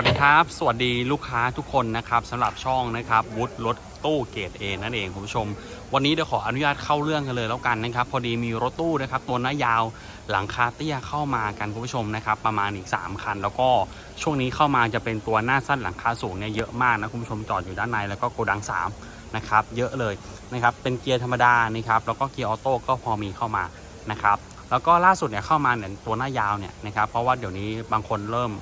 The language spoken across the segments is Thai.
วัสดีครับ สวัสดีลูกค้าทุกคนนะครับสำหรับช่องนะครับวุฒิรถตู้เกรดเอนั่นเองคุณผู้ชม วันนี้เดี๋ยวขออนุญาตเข้าเรื่องกันเลยแล้วกันนะครับ พอดีมีรถตู้นะครับตัวหน้ายาวหลังคาเตี้ยเข้ามากันคุณผู้ชมนะครับ ประมาณอีก 3 คัน แล้วก็ช่วงนี้เข้ามาจะเป็นตัวหน้าสั้นหลังคาสูงเนี่ยเยอะมากนะคุณผู้ชมจอดอยู่ด้านในแล้วก็โกดัง3นะครับเยอะเลยนะครับเป็นเกียร์ธรรมดานะครับแล้วก็เกียร์ออโต้ก็พอมีเข้ามานะครับแล้วก็ล่าสุดเนี่ยเข้ามาเนี่ยตัวหน้ายาวเนี่ยนะครับเพราะว่าเดี๋ยวนี้บางคนเริ่ม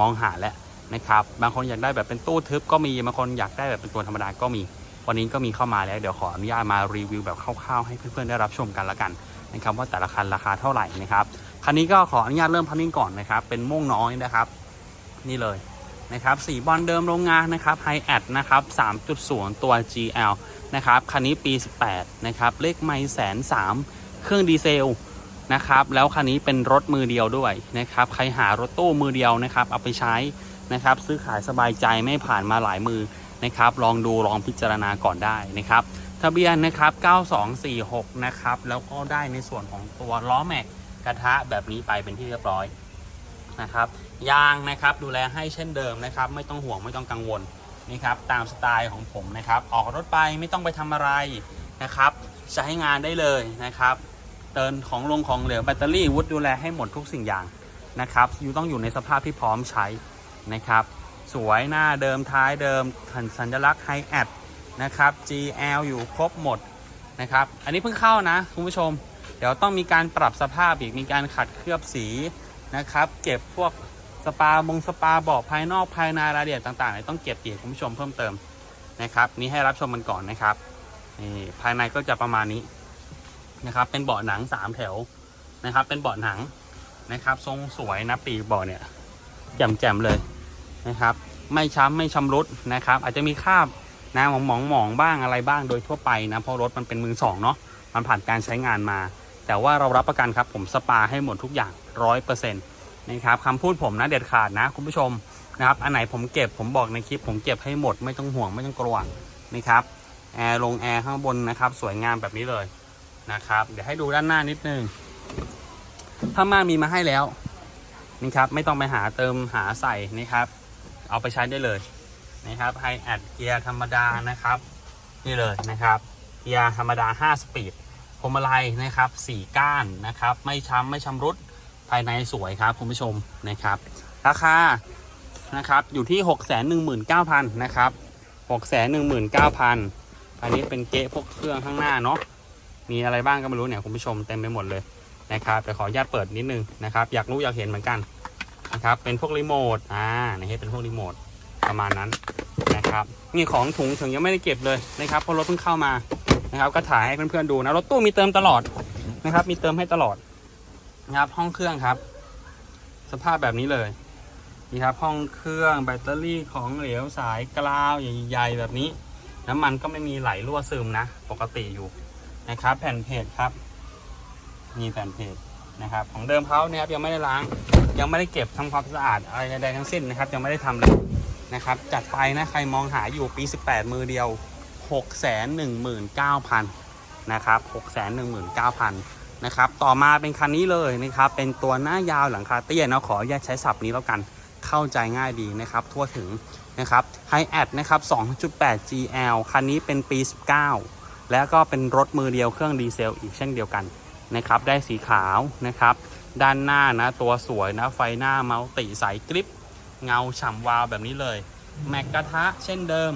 มองหาแล้ว นะครับบางคนอยากได้แบบเป็นตู้ทึบก็มีบางคนอยากได้แบบเป็นตัวธรรมดาก็มี วันนี้ก็มีเข้ามาแล้วเดี๋ยวขออนุญาตมารีวิวแบบคร่าวๆให้เพื่อนๆได้รับชมกันละกันนะครับว่าแต่ละคันราคาเท่าไหร่นะครับคันนี้ก็ขออนุญาตเริ่มพันนิ่งก่อนนะครับเป็นม่วงน้อยนะครับ นี่เลยนะครับสีบอลเดิมโรงงานนะครับไฮแอดนะครับ3.0 ตัว GL นะครับคันนี้ปี 18นะครับเลขไม่แสนสามเครื่องดีเซลนะครับแล้วคันนี้เป็นรถมือเดียวด้วยนะครับใครหารถตู้มือเดียวนะครับเอาไปใช้ นะครับ ซื้อขายสบายใจไม่ผ่านมาหลายมือนะครับ ลองดูลองพิจารณาก่อนได้นะครับ ทะเบียนนะครับ 9246 นะครับ แล้วก็ได้ในส่วนของตัวล้อแม็กกระทะแบบนี้ไปเป็นที่เรียบร้อยนะครับ ยางนะครับดูแลให้เช่นเดิมนะครับ ไม่ต้องห่วงไม่ต้องกังวลนะครับตามสไตล์ของผมนะครับ ออกรถไปไม่ต้องไปทำอะไรนะครับ ใช้งานได้เลยนะครับเตินของลงของเหลวแบตเตอรี่วุฒดูแลให้หมดทุกสิ่งอย่างนะครับอยู่ต้องอยู่ในสภาพที่พร้อมใช้ นะครับ สวยหน้าเดิมท้ายเดิมสัญลักษณ์ไฮแอดนะครับ GL อยู่ครบหมดนะครับ อันนี้เพิ่งเข้านะคุณผู้ชม เดี๋ยวต้องมีการปรับสภาพอีก มีการขัดเคลือบสีนะครับ เก็บพวกสปาบงสปาบอกภายนอกภายในรายละเอียดต่างๆต้องเก็บอีกคุณผู้ชมเพิ่มเติมนะครับ นี่ให้รับชมมันก่อนนะครับนี่ภายในก็จะประมาณนี้นะครับ เป็นเบาะหนังสามแถวนะครับ เป็นเบาะหนังนะครับ ทรงสวยนะปีกเบาะเนี่ยแจ่มๆเลย นะครับ ไม่ช้ำไม่ชำรุดนะครับ อาจจะมีคราบนะหมองหมองบ้างอะไรบ้างโดยทั่วไปนะเพราะรถมันเป็นมือสองเนาะมันผ่านการใช้งานมา แต่ว่าเรารับประกันครับผมสปาให้หมดทุกอย่างร้อยเปอร์เซ็นต์นะครับคำพูดผมนะเด็ดขาดนะคุณผู้ชมนะครับอันไหนผมเก็บผมบอกในคลิปผมเก็บให้หมดไม่ต้องห่วงไม่ต้องกลัวนะครับแอร์ลงแอร์ข้างบนนะครับ สวยงามแบบนี้เลยนะครับ เดี๋ยวให้ดูด้านหน้านิดนึงผ้าม่านมีมาให้แล้วนี่ครับ ไม่ต้องไปหาเติมหาใส่นะครับ เอาไปใช้ได้เลยนะครับไฮแอดเกียร์ธรรมดานะครับ นี่เลยนะครับเกียร์ธรรมดา 5 สปีดพวงมาลัยนะครับ 4 ก้านนะครับ ไม่ช้ำไม่ชำรุดภายในสวยครับคุณผู้ชมนะครับ ราคานะครับอยู่ที่ 619,000 นะครับ 619,000อันนี้เป็นเก๊ะพวกเครื่องข้างหน้าเนาะมีอะไรบ้างก็ไม่รู้เนี่ยคุณผู้ชมเต็มไปหมดเลยนะครับแต่ขออนุญาตเปิดนิดนึงนะครับ อยากรู้อยากเห็นเหมือนกัน นะครับเป็นพวกรีโมทอ่านี่ให้เป็นพวกรีโมทประมาณนั้นนะครับนี่ของถุงถึงยังไม่ได้เก็บเลยนะครับเพราะรถเพิ่งเข้ามานะครับ ก็ถ่ายให้เพื่อนๆดูนะรถตู้มีเติมตลอดนะครับ มีเติมให้ตลอดนะครับ ห้องเครื่องครับ สภาพแบบนี้เลยนี่ครับห้องเครื่องแบตเตอรี่ของเหลวสายกราวใหญ่ๆแบบนี้ น้ำมันก็ไม่มีไหลรั่วซึมนะ ปกติอยู่นะครับ แผ่นเพจครับ มีแผ่นเพจ นะครับ ของเดิมเขาเนี่ยครับยังไม่ได้ล้าง ยังไม่ได้เก็บทำความสะอาดอะไรใดๆทั้งสิ้นนะครับ ยังไม่ได้ทำเลยนะครับจัดไปนะใครมองหาอยู่ปี 18 มือเดียว 619,000นะครับ619,000นะครับต่อมาเป็นคันนี้เลยนะครับเป็นตัวหน้ายาวหลังคาเตี้ยนะขออนุญาตใช้ศัพท์นี้แล้วกันเข้าใจง่ายดีนะครับทั่วถึงนะครับไฮแอดนะครับ 2.8 GL คันนี้เป็นปี 19 แล้วก็เป็นรถมือเดียวเครื่องดีเซลอีกเช่นเดียวกัน นะครับ ได้สีขาวนะครับ ด้านหน้านะตัวสวยนะ ไฟหน้าเมาติใสกริป เงาฉ่ำวาวแบบนี้เลย แม็กกระทะเช่นเดิม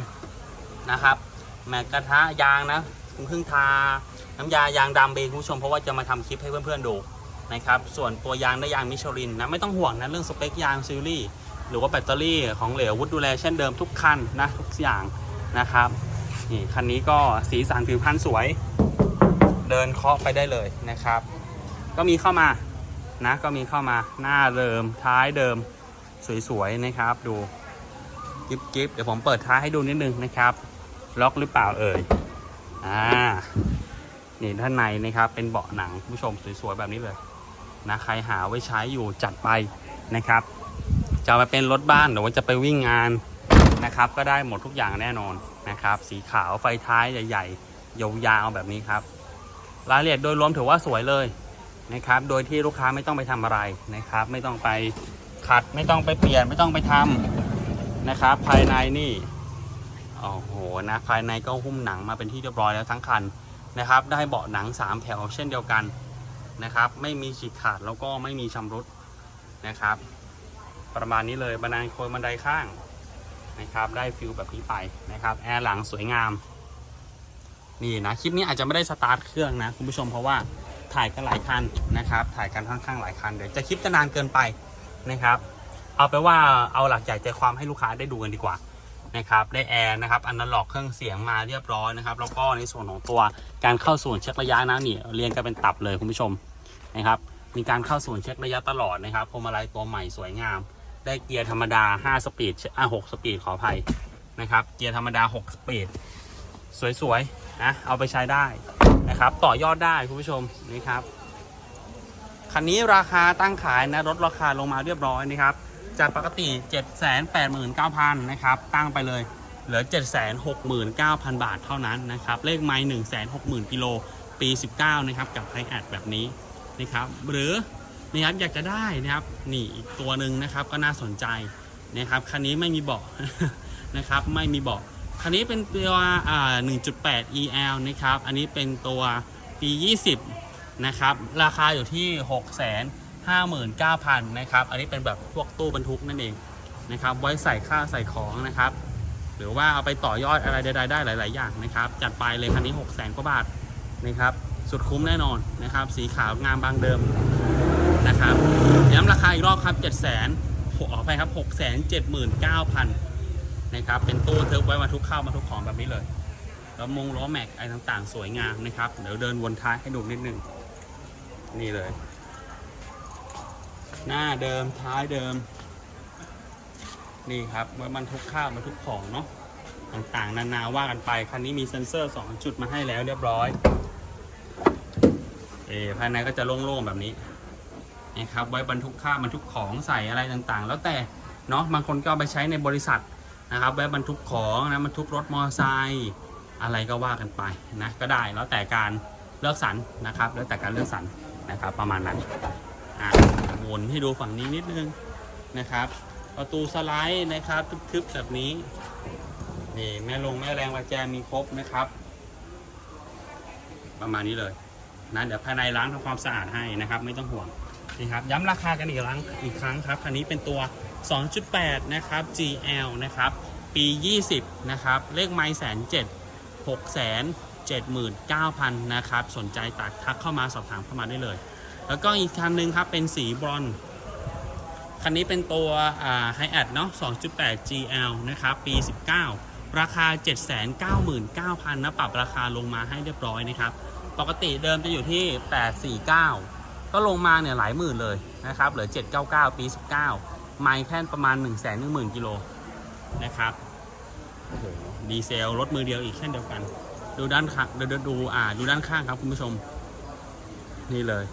นะครับ แม็กกระทะยางนะเพิ่งทาน้ำยายางดำเองคุณผู้ชมเพราะว่าจะมาทำคลิปให้เพื่อนๆดูนะครับ ส่วนตัวยางได้ยางมิชลินนะไม่ต้องห่วงนะเรื่องสเปคยางซีรีส์หรือว่าแบตเตอรี่ของเหลววุฒดูแลเช่นเดิมทุกคันนะทุกอย่างนะครับนี่คันนี้ก็สีสันผิวพรรณสวย เดินเคาะไปได้เลยนะครับ ก็มีเข้ามานะก็มีเข้ามาหน้าเดิมท้ายเดิมสวยๆนะครับ ดูกิฟกิฟเดี๋ยวผมเปิดท้ายให้ดูนิดนึงนะครับ ล็อกหรือเปล่าเอ่ยอ่านี่ด้านในนะครับเป็นเบาะหนังผู้ชมสวยๆแบบนี้เลยนะใครหาไว้ใช้อยู่จัดไปนะครับ จะเอาไปเป็นรถบ้านหรือว่าจะไปวิ่งงานนะครับ ก็ได้หมดทุกอย่างแน่นอนนะครับ สีขาวไฟท้ายใหญ่ๆยาวๆแบบนี้ครับ รายละเอียดโดยรวมถือว่าสวยเลยนะครับ โดยที่ลูกค้าไม่ต้องไปทำอะไรนะครับ ไม่ต้องไปขัดไม่ต้องไปเปลี่ยนไม่ต้องไปทำนะครับ ภายในนี่โอ้โหนะภายในก็หุ้มหนังมาเป็นที่เรียบร้อยแล้วทั้งคันนะครับ ได้เบาะหนัง 3 แถวเช่นเดียวกันนะครับ ไม่มีฉีกขาดแล้วก็ไม่มีชำรุดนะครับ ประมาณนี้เลยบันไดโคนบันไดข้างนะครับ ได้ฟิลแบบนี้ไปนะครับ แอร์หลังสวยงาม นี่นะคลิปนี้อาจจะไม่ได้สตาร์ทเครื่องนะคุณผู้ชมเพราะว่าถ่ายกันหลายคันนะครับ ถ่ายกันค่อนข้างหลายคันเดี๋ยวจะคลิปจะนานเกินไปนะครับ เอาไปว่าเอาหลักใหญ่ใจความให้ลูกค้าได้ดูกันดีกว่านะครับได้แอร์นะครับอันนั้นหลอกเครื่องเสียงมาเรียบร้อยนะครับแล้วก็ในส่วนของตัวการเข้าส่วนเช็คระยะนะนี่เรียงกันเป็นตับเลยคุณผู้ชมนะครับมีการเข้าส่วนเช็คระยะตลอดนะครับพวงมาลัยตัวใหม่สวยงาม ได้เกียร์ธรรมดา 5 สปีดอะ6สปีดขออภัยนะครับเกียร์ธรรมดา 6 สปีด สวยๆนะเอาไปใช้ได้นะครับ ต่อยอดได้คุณผู้ชมนี่ครับคันนี้ราคาตั้งขายนะลดราคาลงมาเรียบร้อยนะครับ จากปกติ 789,000นะครับตั้งไปเลยเหลือ 769,000 บาทเท่านั้นนะครับเลขไม้160,000กิโลปี 19 นะครับ กับไฮแอดแบบนี้นะครับ หรือนะครับอยากจะได้นะครับนี่อีกตัวหนึ่งนะครับก็น่าสนใจนะครับคันนี้ไม่มีเบาะนะครับไม่มีเบาะ คันนี้เป็นตัวอ่า1.8 EL นะครับ อันนี้เป็นตัวปี 20 นะครับ ราคาอยู่ที่ 659,000 นะครับ อันนี้เป็นแบบพวกตู้บรรทุกนั่นเองนะครับ ไว้ใส่ข้าวใส่ของนะครับ หรือว่าเอาไปต่อยอดอะไรใดๆได้หลาย ๆ อย่างนะครับ จัดไปเลยคันนี้ 600,000กว่าบาทนะครับ สุดคุ้มแน่นอนนะครับ สีขาวงามบางเดิมนะครับ ย้ำราคาอีกรอบครับ 700,000ขอไปครับ 679,000 นะครับ เป็นตู้เทิร์ฟไว้มาทุกข้าวมาทุกของแบบนี้เลยแล้วมงล้อแม็กอะไรต่างๆ สวยงามนะครับ เดี๋ยวเดินวนท้ายให้ดูนิดนึง นี่เลย หน้าเดิมท้ายเดิม นี่ครับไว้บรรทุกข้าวบรรทุกของเนาะต่างๆ นานาว่ากันไป คันนี้มีเซ็นเซอร์ 2 จุดมาให้แล้วเรียบร้อย เอภายในก็จะโล่งๆแบบนี้นะครับ ไว้บรรทุกข้าวบรรทุกของใส่อะไรต่างๆ แล้วแต่เนาะบางคนก็เอาไปใช้ในบริษัท นะครับแวะบรรทุกของนะบรรทุกรถมอเตอร์ไซค์อะไรก็ว่ากันไปนะก็ได้แล้วแต่การเลือกสรรนะครับ แล้วแต่การเลือกสรรนะครับ ประมาณนั้นอะวนให้ดูฝั่งนี้นิดนึงนะครับ ประตูสไลด์นะครับทึบๆแบบนี้นี่แม่ลงแม่แรงประแจมีครบนะครับ ประมาณนี้เลยนะเดี๋ยวภายในล้างทำความสะอาดให้นะครับ ไม่ต้องห่วง นี่ครับย้ำราคากันอีกครั้งอีกครั้งครับคันนี้เป็นตัว 2.8 นะครับ GL นะครับ ปี 20 นะครับ เลขไม้แสนเจ็ดหกแสนเจ็ดหมื่นเก้าพันนะครับ สนใจตัดทักเข้ามาสอบถามเข้ามาได้เลย แล้วก็อีกคันหนึ่งครับ เป็นสีบรอนคันนี้เป็นตัวไฮแอดเนาะ 2.8 GL นะครับ ปี 19 ราคา 799,000นะปรับราคาลงมาให้เรียบร้อยนะครับ ปกติเดิมจะอยู่ที่ 849 ก็ลงมาเนี่ยหลายหมื่นเลยนะครับเหลือ 799 ปี 19 ไมล์แค่ประมาณ 1 1 0 0 0 0กิโลนะครับโอ้โหดีเซลรถมือเดียวอีกเช่นเดียวกัน ดูด้านข้างดูดูดูอ่าดูด้านข้างครับคุณผู้ชม นี่เลย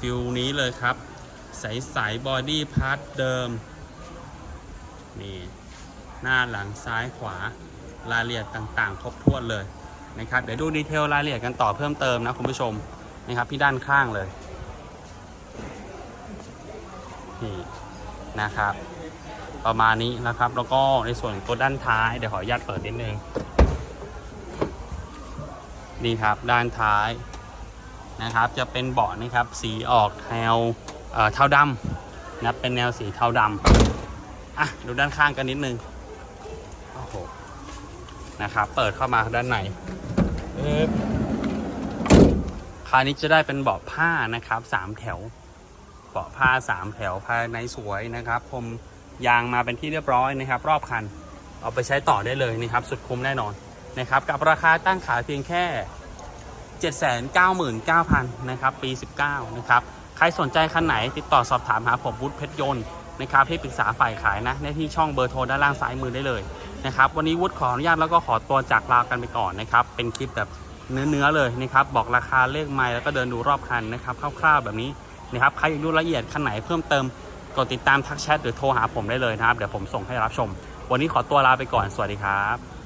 ฟิลนี้เลยครับ ใสใสบอดี้พาร์ทเดิม นี่ หน้าหลังซ้ายขวารายละเอียดต่างๆ ครบถ้วนเลยนะครับ เดี๋ยวดูดีเทลรายละเอียดกันต่อเพิ่มเติมนะคุณผู้ชมนะครับที่ด้านข้างเลย นี่นะครับ ประมาณนี้นะครับ แล้วก็ในส่วนตัวด้านท้ายเดี๋ยวขออนุญาตเปิดนิดนึงนี่ครับด้านท้ายนะครับ จะเป็นเบาะนะครับ สีออกแนวเทาดำนะเป็นแนวสีเทาดำอะดูด้านข้างกันนิดนึงโอ้โหนะครับ เปิดเข้ามาด้านในคราวนี้จะได้เป็นเบาะผ้านะครับสามแถวาะผ้าสามแถวภายในสวยนะครับผมยางมาเป็นที่เรียบร้อยนะครับ รอบคัน เอาไปใช้ต่อได้เลยนะครับ สุดคุ้มแน่นอนนะครับ กับราคาตั้งขายเพียงแค่ 799,000นะครับปี 19 นะครับ ใครสนใจคันไหนติดต่อสอบถามหาผมวุฒิเพชรยนต์นะครับที่ปรึกษาฝ่ายขายนะในที่ช่องเบอร์โทรด้านล่างซ้ายมือได้เลยนะครับวันนี้วุฒิขออนุญาตแล้วก็ขอตัวจากลากันไปก่อนนะครับ เป็นคลิปแบบเนื้อๆเลยนะครับ บอกราคาเลขไมล์แล้วก็เดินดูรอบคันนะครับคร่าวๆแบบนี้ นะครับใครอยากดูรายละเอียดขั้นไหนเพิ่มเติมกดติดตามทักแชทหรือโทรหาผมได้เลยนะครับ เดี๋ยวผมส่งให้รับชม วันนี้ขอตัวลาไปก่อนสวัสดีครับ